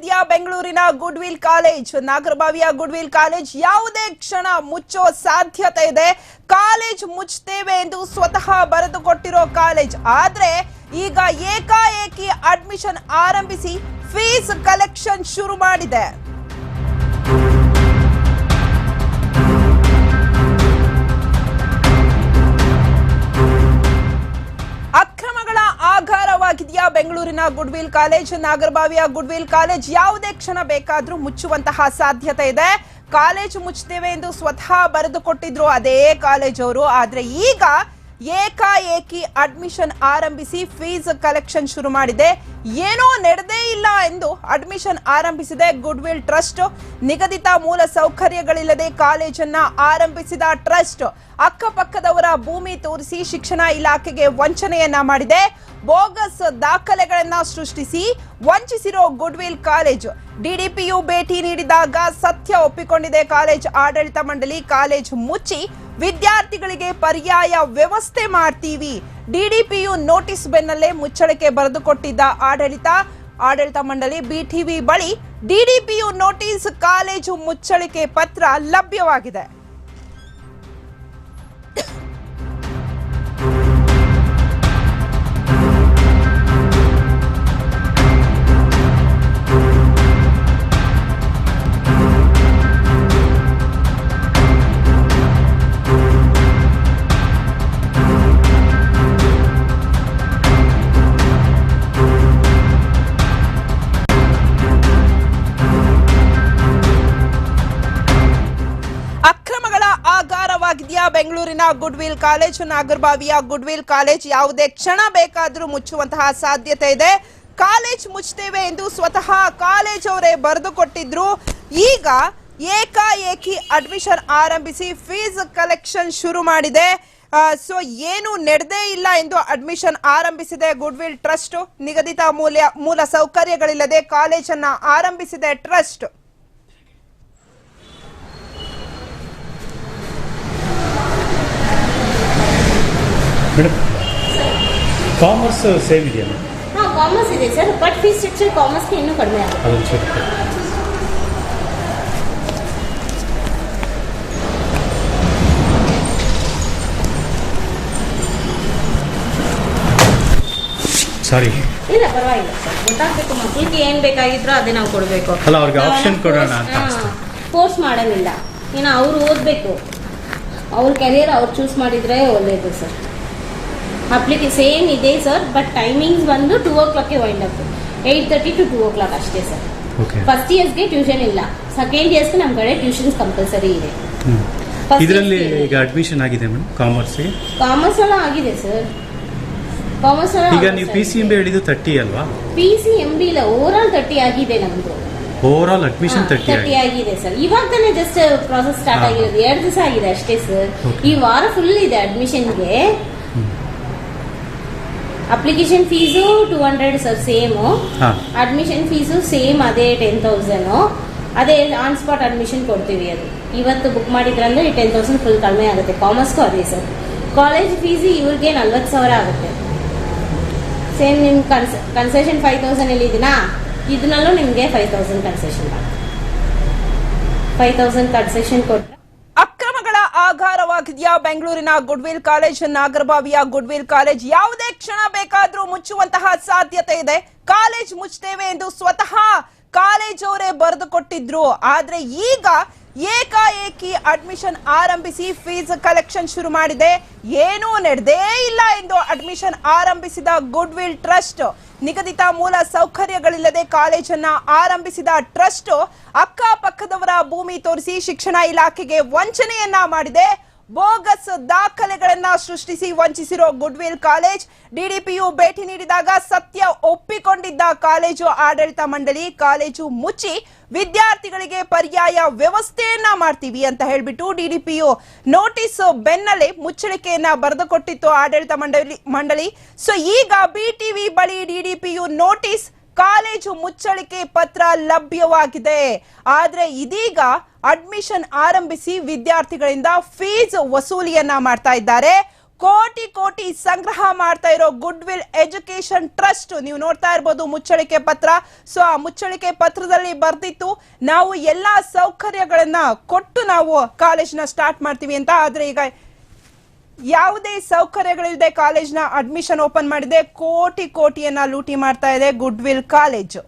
ಆಗಾರವಾಗಿದೆಯಾ ಬೆಂಗಳೂರಿನ goodwill college, ನಾಗರಬಾವಿಯ good will college ಯಾವುದೇ ಕ್ಷಣ ಮುಚ್ಚೋ ಸಾಧ್ಯತೆ ಇದೆ. ಕಾಲೇಜ್ ಮುಚ್ಚುತ್ತೇವೆ ಎಂದು ಸ್ವತಃ ಬರೆದು ಕೊಟ್ಟಿರೋ ಕಾಲೇಜ್. ಆದ್ರೆ ಈಗ ಏಕಾಏಕಿ ಅಡ್ಮಿಷನ್ ಆರಂಭಿಸಿ ಫೀಸ್ ಕಲೆಕ್ಷನ್ ಶುರು ಮಾಡಿದೆ. ಅಕ್ರಮಗಳ ಆಗಾರವಾಗಿದೆಯಾ ಬೆಂಗಳೂರಿನ ಗುಡ್ವಿಲ್ ಕಾಲೇಜ್, ನಾಗರಬಾವಿಯ ಗುಡ್ವಿಲ್ ಕಾಲೇಜ್? ಯಾವುದೇ ಕ್ಷಣ ಬೇಕಾದ್ರೂ ಮುಚ್ಚುವಂತಹ ಸಾಧ್ಯತೆ ಇದೆ. ಕಾಲೇಜ್ ಮುಚ್ಚುತ್ತೇವೆ ಎಂದು ಸ್ವತಃ ಬರೆದುಕೊಟ್ಟಿದ್ರು ಅದೇ ಕಾಲೇಜ್ ಅವರು. ಆದ್ರೆ ಈಗ ಏಕಾಏಕಿ ಅಡ್ಮಿಷನ್ ಆರಂಭಿಸಿ ಫೀಸ್ ಕಲೆಕ್ಷನ್ ಶುರು ಮಾಡಿದೆ. ಏನೋ ನಡೆದೇ ಇಲ್ಲ ಎಂದು ಅಡ್ಮಿಷನ್ ಆರಂಭಿಸಿದೆ ಗುಡ್ವಿಲ್ ಟ್ರಸ್ಟ್ ನಿಗದಿತ ಮೂಲ ಸೌಕರ್ಯಗಳಿಲ್ಲದೆ ಕಾಲೇಜನ್ನ ಆರಂಭಿಸಿದ ಟ್ರಸ್ಟ್ ಅಕ್ಕಪಕ್ಕದವರ ಭೂಮಿ ತೋರಿಸಿ ಶಿಕ್ಷಣ ಇಲಾಖೆಗೆ ವಂಚನೆಯನ್ನ ಮಾಡಿದೆ. ಬೋಗಸ್ ದಾಖಲೆಗಳನ್ನ ಸೃಷ್ಟಿಸಿ ವಂಚಿಸಿರೋ ಗುಡ್ವಿಲ್ ಕಾಲೇಜ್ ಡಿಡಿಪಿಯು ಭೇಟಿ ನೀಡಿದಾಗ ಸತ್ಯ ಒಪ್ಪಿಕೊಂಡಿದೆ. ಕಾಲೇಜ್ ಆಡಳಿತ ಮಂಡಳಿ ಕಾಲೇಜ್ ಮುಚ್ಚಿ ವಿದ್ಯಾರ್ಥಿಗಳಿಗೆ ಪರ್ಯಾಯ ವ್ಯವಸ್ಥೆ ಮಾಡ್ತೀವಿ. ಡಿಡಿಪಿಯು ನೋಟಿಸ್ ಬೆನ್ನಲ್ಲೇ ಮುಚ್ಚಳಿಕೆ ಬರೆದುಕೊಟ್ಟಿದ್ದ ಆಡಳಿತ. ಆಡಳಿತ ಮಂಡಳಿ ಬಿಟಿವಿ ಬಳಿ ಡಿಡಿಪಿಯು ನೋಟಿಸ್ ಕಾಲೇಜು ಮುಚ್ಚಳಿಕೆ ಪತ್ರ ಲಭ್ಯವಾಗಿದೆ. ಬೆಂಗಳೂರಿನ ಗುಡ್ವಿಲ್ ಕಾಲೇಜು, ನಾಗರಬಾವಿಯ ಗುಡ್ವಿಲ್ ಕಾಲೇಜ್ ಯಾವುದೇ ಕ್ಷಣ ಬೇಕಾದರೂ ಮುಚ್ಚುವಂತಹ ಸಾಧ್ಯತೆ ಇದೆ. ಕಾಲೇಜ್ ಮುಚ್ತೇವೆ ಎಂದು ಸ್ವತಃ ಕಾಲೇಜ್ ಅವರೇ ಬರೆದು ಕೊಟ್ಟಿದ್ರು. ಈಗ ಏಕಾಏಕಿ ಅಡ್ಮಿಷನ್ ಆರಂಭಿಸಿ ಫೀಸ್ ಕಲೆಕ್ಷನ್ ಶುರು ಮಾಡಿದೆ. ಸೊ ಏನು ನಡೆದೇ ಇಲ್ಲ ಎಂದು ಅಡ್ಮಿಷನ್ ಆರಂಭಿಸಿದೆ ಗುಡ್ವಿಲ್ ಟ್ರಸ್ಟ್. ನಿಗದಿತ ಮೂಲ ಮೂಲ ಸೌಕರ್ಯಗಳಿಲ್ಲದೆ ಕಾಲೇಜನ್ನ ಆರಂಭಿಸಿದೆ ಟ್ರಸ್ಟ್. ಮೇಡಮ್ ಕಾಮರ್ಸ್ ಸೇಮ್ ಇದೆಯಾ ಹಾಂ ಕಾಮರ್ಸ್ ಇದೆ ಸರ್. ಬಟ್ ಫೀಸ್ ಸ್ಟ್ರಕ್ಚರ್ ಕಾಮರ್ಸ್ಗೆ ಇನ್ನೂ ಕಡಿಮೆ ಆಗುತ್ತೆ ಅದೊಂದು ಸ್ವಲ್ಪ ಸಾರಿ ಇಲ್ಲ ಪರವಾಗಿಲ್ಲ ಸರ್. ಗೊತ್ತಾಗಬೇಕು ಮಕ್ಕಳಿಗೆ ಏನು ಬೇಕಾಗಿದ್ರೋ ಅದೇ ನಾವು ಕೊಡಬೇಕು. ಅಲ್ಲ, ಅವ್ರಿಗೆ ಆಪ್ಷನ್ ಕೊಡೋಣ ಅಂತ ಫೋರ್ಸ್ ಮಾಡೋದಿಲ್ಲ ಇನ್ನು ಅವ್ರು ಓದಬೇಕು. ಅವ್ರ ಕೆರಿಯರ್ ಅವ್ರು ಚೂಸ್ ಮಾಡಿದ್ರೆ ಒಳ್ಳೆಯದು ಸರ್. ಅಪ್ಲಿಕೆ ಸೇಮ್ ಇದೆ ಸರ್ ಬಟ್ ಟೈಮಿಂಗ್ಸ್ ಬಂದು ಟೂ ಓ ಕ್ಲಾಕ್ಗೆ wind up eight thirty to two o'clock ಅಷ್ಟೇ ಸರ್. ಫಸ್ಟ್ ಇಯರ್ಸ್ಗೆ ಟ್ಯೂಷನ್ ಇಲ್ಲ. ಸೆಕೆಂಡ್ ಇಯರ್ಸ್ಗೆ ನಮ್ಮ ಕಡೆ ಟ್ಯೂಷನ್ಸ್ ಕಂಪಲ್ಸರಿ ಇದೆ. ಇದರಲ್ಲಿ ಈಗ ಅಡ್ಮಿಷನ್ ಆಗಿದೆ ಮೇಡಮ್ ಕಾಮರ್ಸ್ಗೆ ಕಾಮರ್ಸ್ ಎಲ್ಲ ಆಗಿದೆ ಸರ್. ಕಾಮರ್ಸ್ ಎಲ್ಲ ಈಗ ನೀವು ಪಿ ಸಿ ಎಂ ಬಿ ಹೇಳಿದ್ದು ತರ್ಟಿ ಅಲ್ವಾ? ಪಿ ಸಿ ಎಂ ಬಿ ಇಲ್ಲ ಓವರ್ ಆಲ್ ತರ್ಟಿ ಆಗಿದೆ ನಮ್ದು. ಓವರ್ ಆಲ್ ಅಡ್ಮಿಷನ್ ತರ್ಟಿ ಆಗಿದೆ. ಸರ್. ಇವಾಗ ತಾನೇ ಜಸ್ಟ್ ಪ್ರಾಸೆಸ್ ಸ್ಟಾರ್ಟ್. ಆಗಿರೋದು. ಎರಡು ದಿವಸ ಆಗಿದೆ ಅಷ್ಟೇ ಸರ್. ಈ ವಾರ ಫುಲ್ ಇದೆ ಅಡ್ಮಿಷನ್ಗೆ application fees two hundred sir same ಹಾಂ. ಅಡ್ಮಿಷನ್ ಫೀಸು ಸೇಮ್ ಅದೇ ಟೆನ್ ತೌಸಂಡು ಅದೇ ಆನ್ ಸ್ಪಾಟ್ ಅಡ್ಮಿಷನ್ ಕೊಡ್ತೀವಿ ಅದು. ಇವತ್ತು ಬುಕ್ ಮಾಡಿದ್ರಂದ್ರೆ ಈ ಟೆನ್ ತೌಸಂಡ್ ಫುಲ್ ಕಡಿಮೆ ಆಗುತ್ತೆ. ಕಾಮರ್ಸ್ಗೂ ಅದೇ ಸರ್ ಕಾಲೇಜ್ ಫೀಸ್ ಇವ್ರಿಗೆ ನಲ್ವತ್ತು ಸಾವಿರ ಆಗುತ್ತೆ. ಸೇಮ್ ನಿಮ್ಮ ಕನ್ಸ್ ಕನ್ಸೆಷನ್ ಫೈವ್ ತೌಸಂಡ್ ಎಲ್ಲಿದ್ದೀನಾ ಇದನ್ನಲ್ಲೂ ನಿಮಗೆ five thousand concession five thousand concession ಕೊಟ್ಟರೆ ಆಗಾರವಾಗಿದೆಯಾ ಬೆಂಗಳೂರಿನ ಗುಡ್ವಿಲ್ ಕಾಲೇಜ್, ನಾಗರಬಾವಿಯ ಗುಡ್ವಿಲ್ ಕಾಲೇಜ್. ಯಾವುದೇ ಕ್ಷಣ ಬೇಕಾದ್ರೂ ಮುಚ್ಚುವಂತಹ ಸಾಧ್ಯತೆ ಇದೆ. ಕಾಲೇಜ್ ಮುಚ್ಚುತ್ತೇವೆ ಎಂದು ಸ್ವತಃ ಕಾಲೇಜ್ ಅವರೇ ಬರೆದು ಕೊಟ್ಟಿದ್ರು. ಆದ್ರೆ ಈಗ ಏಕಾಏಕಿ ಅಡ್ಮಿಷನ್ ಆರಂಭಿಸಿ ಫೀಸ್ ಕಲೆಕ್ಷನ್ ಶುರು ಮಾಡಿದೆ. ಏನೂ ನಡೆದೇ ಇಲ್ಲ ಎಂದು ಅಡ್ಮಿಷನ್ ಆರಂಭಿಸಿದ ಗುಡ್ವಿಲ್ ಟ್ರಸ್ಟ್. ನಿಗದಿತ ಮೂಲ ಸೌಕರ್ಯಗಳಿಲ್ಲದೆ ಕಾಲೇಜನ್ನ ಆರಂಭಿಸಿದ ಟ್ರಸ್ಟ್ ಅಕ್ಕಪಕ್ಕದವರ ಭೂಮಿ ತೋರಿಸಿ ಶಿಕ್ಷಣ ಇಲಾಖೆಗೆ ವಂಚನೆಯನ್ನ ಮಾಡಿದೆ. ಬೋಗಸ್ ದಾಖಲೆಗಳನ್ನ ಸೃಷ್ಟಿಸಿ ವಂಚಿಸಿರೋ ಗುಡ್ವಿಲ್ ಕಾಲೇಜ್. ಡಿಡಿಪಿಯು ಭೇಟಿ ನೀಡಿದಾಗ ಸತ್ಯ ಒಪ್ಪಿಕೊಂಡಿದ್ದ ಕಾಲೇಜು ಆಡಳಿತ ಮಂಡಳಿ ಕಾಲೇಜು ಮುಚ್ಚಿ ವಿದ್ಯಾರ್ಥಿಗಳಿಗೆ ಪರ್ಯಾಯ ವ್ಯವಸ್ಥೆಯನ್ನ ಮಾಡ್ತೀವಿ ಅಂತ ಹೇಳ್ಬಿಟ್ಟು ಡಿಡಿಪಿಯು ನೋಟಿಸ್ ಬೆನ್ನಲ್ಲೇ ಮುಚ್ಚಳಿಕೆಯನ್ನ ಬರೆದುಕೊಟ್ಟಿತ್ತು ಆಡಳಿತ ಮಂಡಳಿ ಮಂಡಳಿ. ಸೊ ಈಗ ಬಿಟಿವಿ ಬಳಿ ಡಿಡಿಪಿಯು ನೋಟಿಸ್ ಕಾಲೇಜು ಮುಚ್ಚಳಿಕೆ ಪತ್ರ ಲಭ್ಯವಾಗಿದೆ. ಆದ್ರೆ ಇದೀಗ ಅಡ್ಮಿಷನ್ ಆರಂಭಿಸಿ ವಿದ್ಯಾರ್ಥಿಗಳಿಂದ ಫೀಸ್ ವಸೂಲಿಯನ್ನ ಮಾಡ್ತಾ ಇದ್ದಾರೆ. ಕೋಟಿ ಕೋಟಿ ಸಂಗ್ರಹ ಮಾಡ್ತಾ ಇರೋ ಗುಡ್ ವಿಲ್ ಎಜುಕೇಶನ್ ಟ್ರಸ್ಟ್ ನೀವು ನೋಡ್ತಾ ಇರ್ಬೋದು ಮುಚ್ಚಳಿಕೆ ಪತ್ರ. ಸೊ ಆ ಮುಚ್ಚಳಿಕೆ ಪತ್ರದಲ್ಲಿ ಬರ್ದಿತ್ತು. ನಾವು ಎಲ್ಲಾ ಸೌಕರ್ಯಗಳನ್ನ ಕೊಟ್ಟು ನಾವು ಕಾಲೇಜ್ನ ಸ್ಟಾರ್ಟ್ ಮಾಡ್ತೀವಿ ಅಂತ. ಆದ್ರೆ ಈಗ ಯಾವುದೇ ಸೌಕರ್ಯಗಳಿಲ್ಲದೆ ಕಾಲೇಜ್ನ ಅಡ್ಮಿಷನ್ ಓಪನ್ ಮಾಡಿದೆ. ಕೋಟಿ ಕೋಟಿಯನ್ನ ಲೂಟಿ ಮಾಡ್ತಾ ಇದೆ ಗುಡ್ ವಿಲ್ ಕಾಲೇಜ್